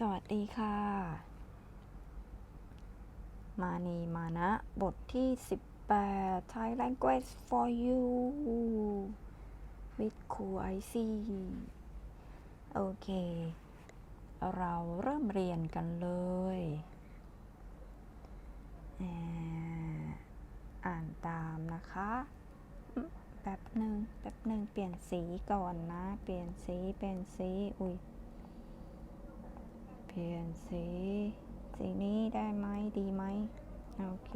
สวัสดีค่ะ มานีมานะ บทที่ 18 Thai language for you with ครูไอซีโอเค เราเริ่มเรียนกันเลย อ่านตามนะคะ แป๊บหนึ่งแป๊บหนึ่งเปลี่ยนสีก่อนนะ เปลี่ยนสี เปลี่ยนสี อุ้ย ปลี่ยนสีสีนี้ได้ไหมดีไหมโอเค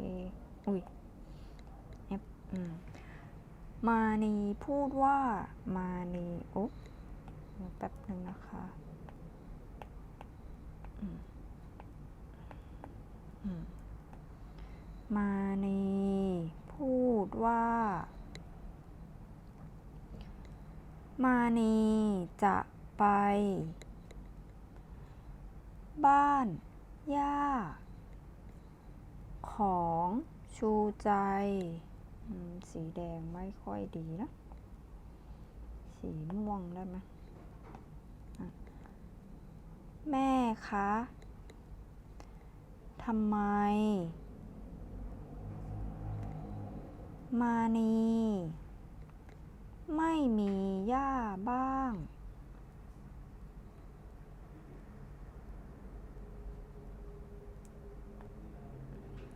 อุ้ยเอฟอืมมานีพูดว่ามานีอุ๊บแป๊บหนึ่งนะคะมอืมมานีพูดว่า มานีจะไป บ้านย่าของชูใจ สีแดงไม่ค่อยดีนะ สีม่วงได้ไหมแม่คะทำไม มานี ไม่มีย่าบ้าง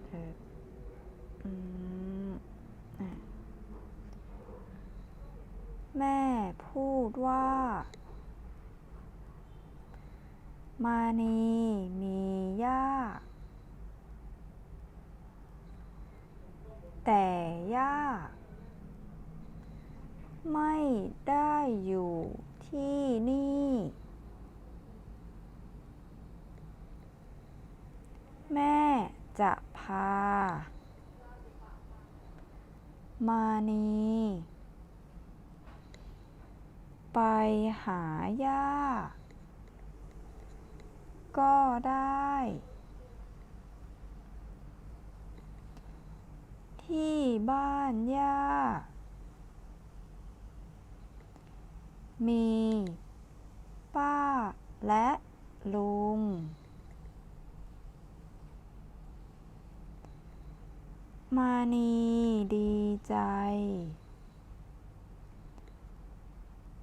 เอออืมอะแม่พู ดว่า มานีมีย่าแต่ย่าไม่ได้อยู่ที่นี่ แม่จะพา มานี ไปหาย่า ก็ได้ ที่บ้านย่า มี ป้าและลุง มานีดีใจ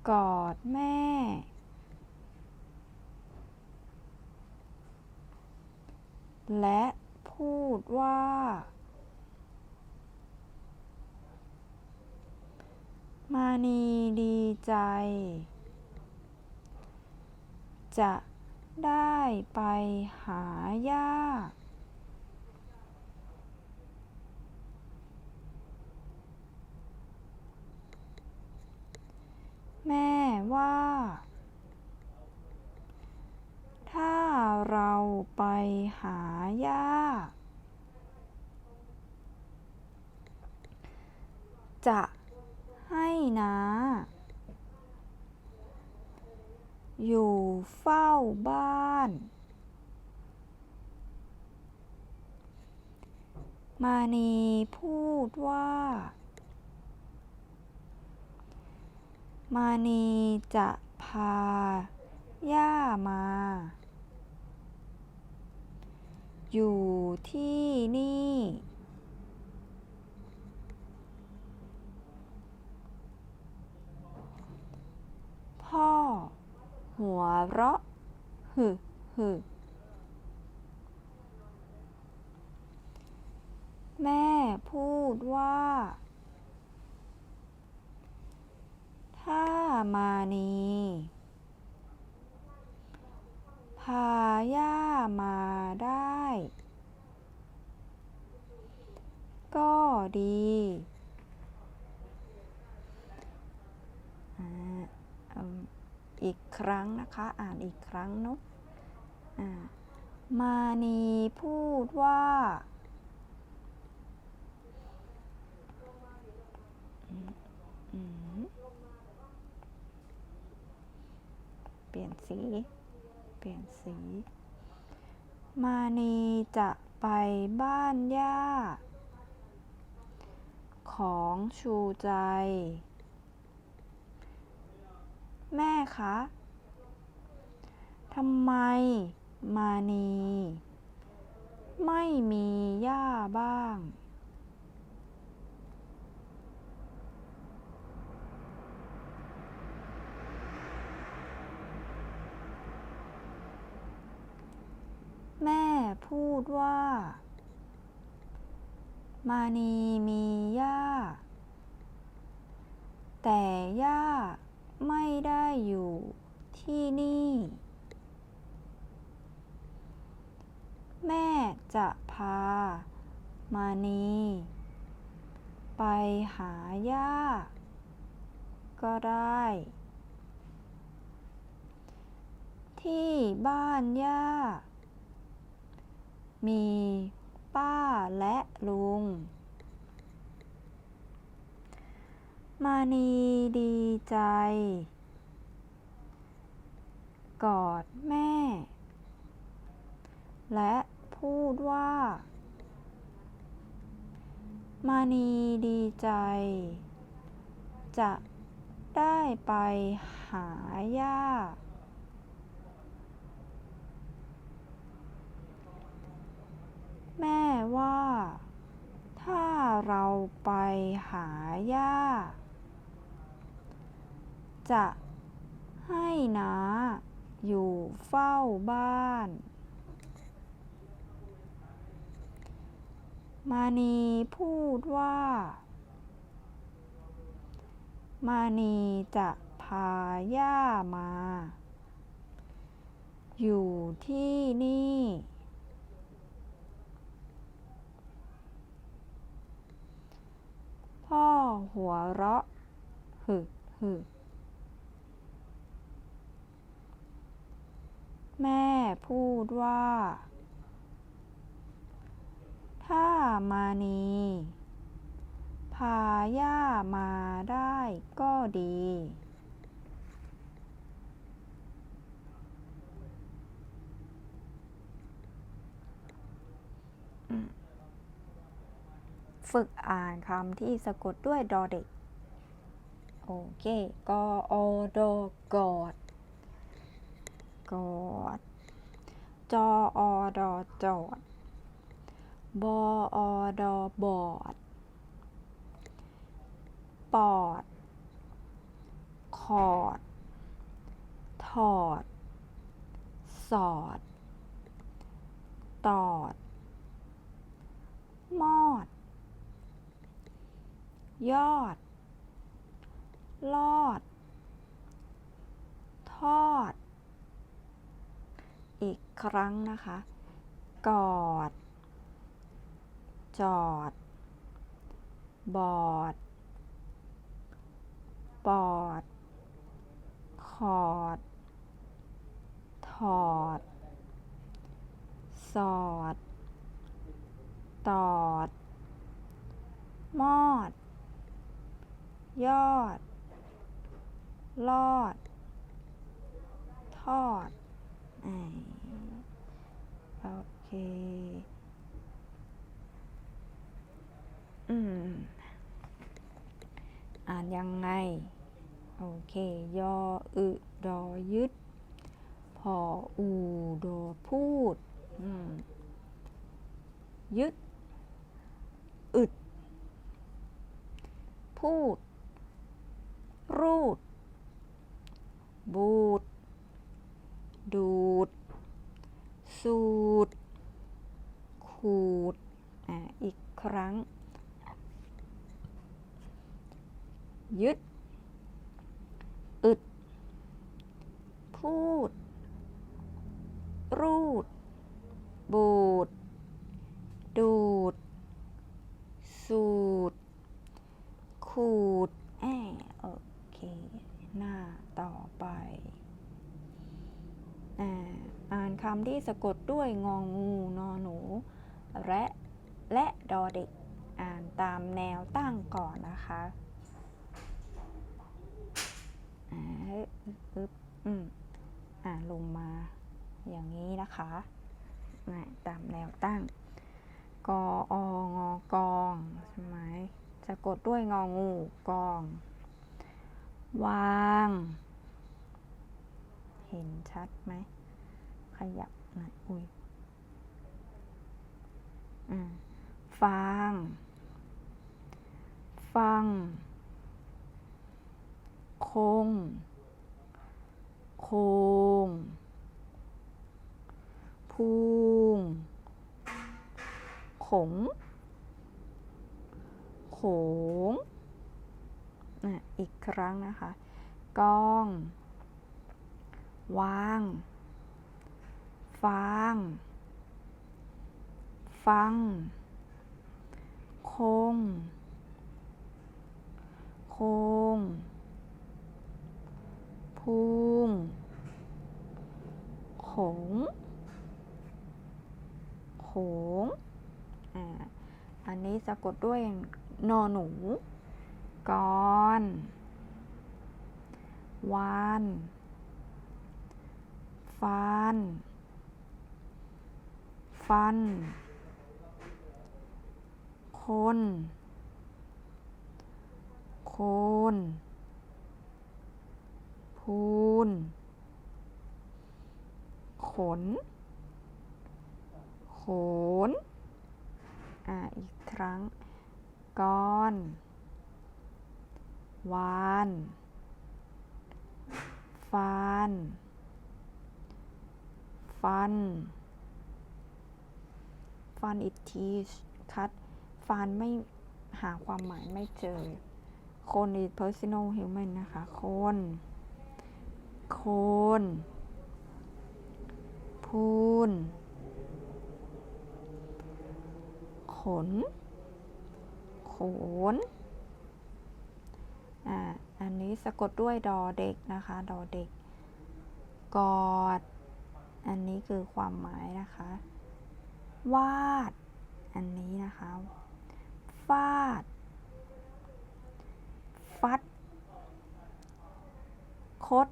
กอดแม่ และพูดว่า มานีดีใจ จะได้ไปหาย่า แม่ว่า ถ้าเราไป หาย่าจะให้นาอยู่เฝ้าบ้าน มานีพูดว่า มานีจะพาย่ามา อยู่ที่นี่ พ่อ หัวเราะฮึฮึแม่พูดว่า ถ้ามานีพาย่ามาได้ ก็ดี อีกครั้งนะคะ อ่านอีกครั้งเนอะมานีพูดว่า เปลี่ยนสี เปลี่ยนสี มานีจะไปบ้านย่า ของชูใจ แม่คะทำไมมานี ไม่มีหญ้าบ้าง แม่พูดว่า มานีมีหญ้า แต่หญ้าไม่ได้อยู่ที่นี่ แม่จะพา มานี ไปหาหญ้า ก็ได้ ที่บ้านย่ามี ป้าและลุง มานีดีใจ กอดแม่ และพูดว่า มานีดีใจ จะได้ไปหาย่า แม่ว่า ถ้าเราไปหาย่า จะให้น้าอยู่เฝ้าบ้าน มานีพูดว่า มานีจะพาย่ามา อยู่ที่นี่ พ่อหัวเราะ หึหึแม่พูดว่า ถ้ามานี พาย่ามาได้ก็ดี ฝึกอ่านคำที่สะกดด้วยดอเด็ก โอเค กออดอกอด กอด จออดอจอด บออดอบอด ปอด คอด ถอด สอด ตอด มอด ยอด ลอด ทอด อีกครั้งนะคะ กอด จอด บอด ปอดคอด ถอด สอด ตอด มอด ยอด ลอด ทอดอโอเค อืม อ่านยังไง โอเค ยออึดอยึด พออูดอพูด อืม ยึด อึด พูด รูด บูด ดูด สูด ขูดอ่าอีกครั้ง ยึด อึด พูด รูด บูด ดูด สูด ขูดแอโอเค หน้าต่อไปอ่าอ่านคำที่ สะกดด้วยงองูนอหนู และและดอเด็กอ่านตามแนวตั้งก่อนนะคะอ่าปึ๊บอืมอ่าลงมาอย่างนี้นะคะอ่าตามแนวตั้ง กอองอกองใช่ไหมสะกดด้วยงองูกอง วาง เห็นชัดไหม ขยับ หนอุ้ยอฟัง ฟัง คง โคงพูงขง โขงอะอีกครั้งนะคะ กอง วาง ฟางฟัง คง คงพูงขง โขง อ่า อันนี้สะกดด้วยนอหนูกอนวาน ฟัน ฟัน คน โคน พูน ขน โขน อ่า อีกครั้ง ก้อน วานฟานฟัน ฟันอีกทีคัดฟันไม่หาความหมายไม่เจอ คน is personal human นะคะ คน คน พูน ขน ขน อ่า อันนี้สะกดด้วยดอเด็กนะคะ ดอเด็ก กอด อันนี้คือความหมายนะคะ วาด อันนี้นะคะ ฟาด ฟัด คด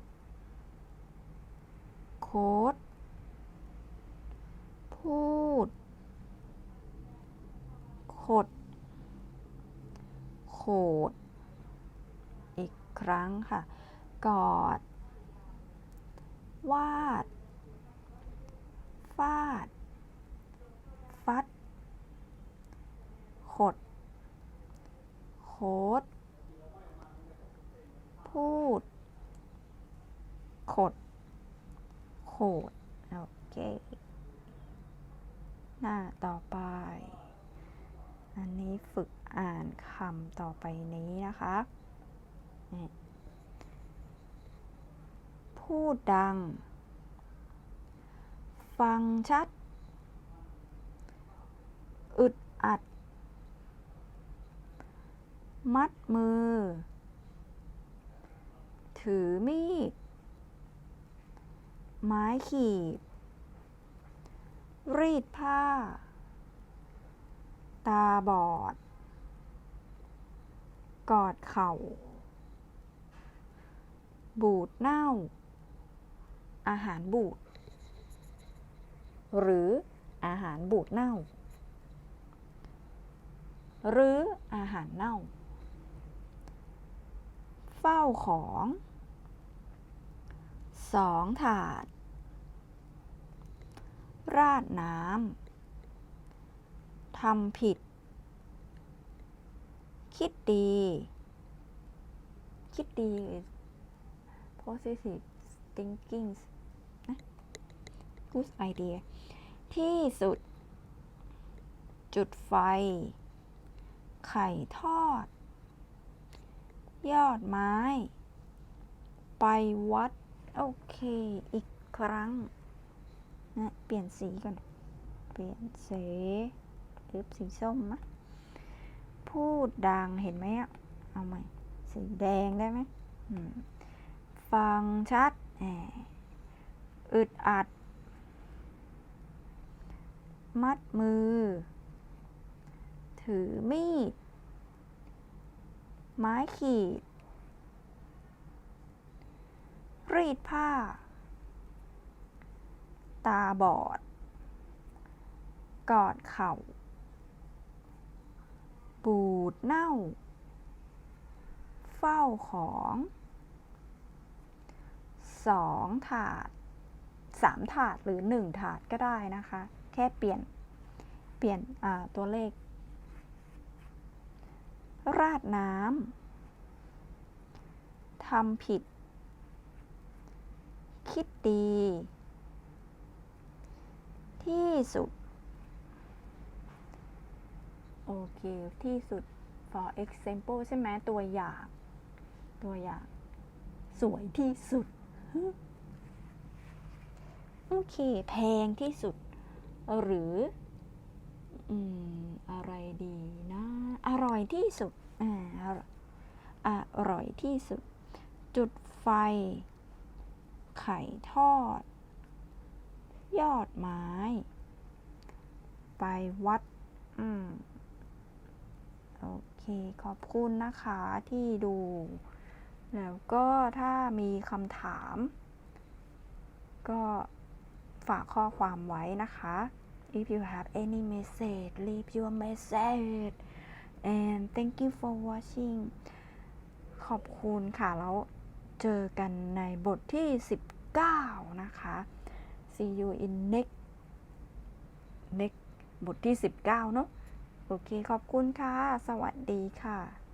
โคดพูด ขด โขด อีกครั้งค่ะ กอด วาด ฟาด ฟัด ขด โคดพูด ขด โขด โอเค หน้าต่อไป อันนี้ฝึกอ่านคำต่อไปนี้นะคะ พูดดัง ฟังชัด อึดอัด มัดมือ ถือมีด ไม้ขีด รีดผ้า ตาบอด กอดเข่า บูดเน่า อาหารบูด หรืออาหารบูดเน่า หรืออาหารเน่า เฝ้าของสองถาด ราดน้ำทำผิด คิดดี คิดดี positive thinking นะ good idea ที่สุด จุดไฟ ไข่ทอด ยอดไม้ ไปวัด โอเค อีกครั้ง นะ เปลี่ยนสีก่อน เปลี่ยนสีหรือสีส้มนะพูดดังเห็นไหมอะ เอาใหม่ สีแดงได้ไหมมฟังชัดอึดอัด มัดมือ ถือมีด ไม้ขีด รีดผ้า ตาบอด กอดเข่า บูดเน่า เฝ้าของสองถาด3ถาดหรือ1ถาดก็ได้นะคะ แค่เปลี่ยนเปลี่ยนตัวเลข ราดน้ำ ทำผิด คิดดี ที่สุด โอเค ที่สุด for example ใช่ไหมตัวอย่าง ตัวอย่าง สวยที่สุด โอเค แพงที่สุด หรือ อืม อะไรดีนะ อร่อยที่สุดอร่อยอร่อยที่สุด จุดไฟ ไข่ทอด ยอดไม้ ไปวัด อืม โอเค ขอบคุณนะคะที่ดู แล้วก็ถ้ามีคำถาม ก็ฝากข้อความไว้นะคะ if you have any message leave your message and thank you for watching ขอบคุณค่ะ แล้วเจอกันในบทที่ 19 นะคะ see you in next next บทที่ 19 เนาะโอเค ขอบคุณค่ะ สวัสดีค่ะ